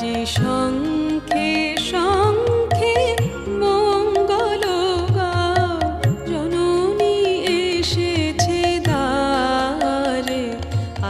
আজি শঙ্খে শঙ্খে মঙ্গল জননী এসেছে দ্বারে।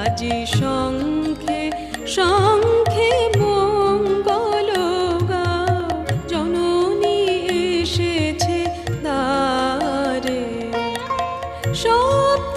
আজি শঙ্খে শঙ্খে মঙ্গল জননী এসেছে দ্বারে। সপ্ত